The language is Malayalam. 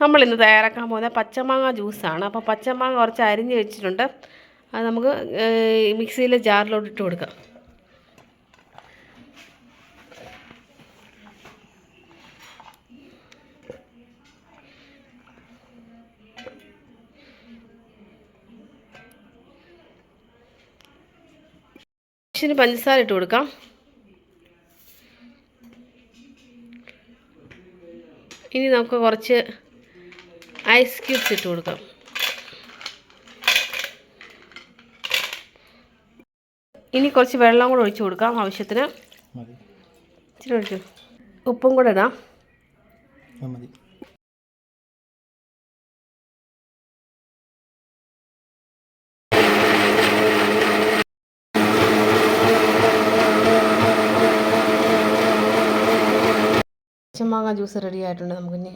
നമ്മൾ ഇന്ന് തയ്യാറാക്കാൻ പോകുന്ന പച്ചമാങ്ങ ജ്യൂസാണ്. അപ്പോൾ പച്ചമാങ്ങ കുറച്ച് അരിഞ്ഞ് വെച്ചിട്ടുണ്ട്. അത് നമുക്ക് മിക്സിയിലെ ജാറിലോട്ട് ഇട്ട് കൊടുക്കാം. ആവശ്യത്തിന് പഞ്ചസാര ഇട്ട് കൊടുക്കാം. ഇനി നമുക്ക് കുറച്ച് ഐസ് ക്യൂബ്സ് ഇട്ട് കൊടുക്കാം. ഇനി കുറച്ച് വെള്ളം കൂടെ ഒഴിച്ചു കൊടുക്കാം ആവശ്യത്തിന്. ഇച്ചിരി ഒഴിച്ചു. ഉപ്പും കൂടെ ഇടാം. പച്ചമാങ്ങ ജ്യൂസ് റെഡി ആയിട്ടുണ്ട് നമുക്കിനി.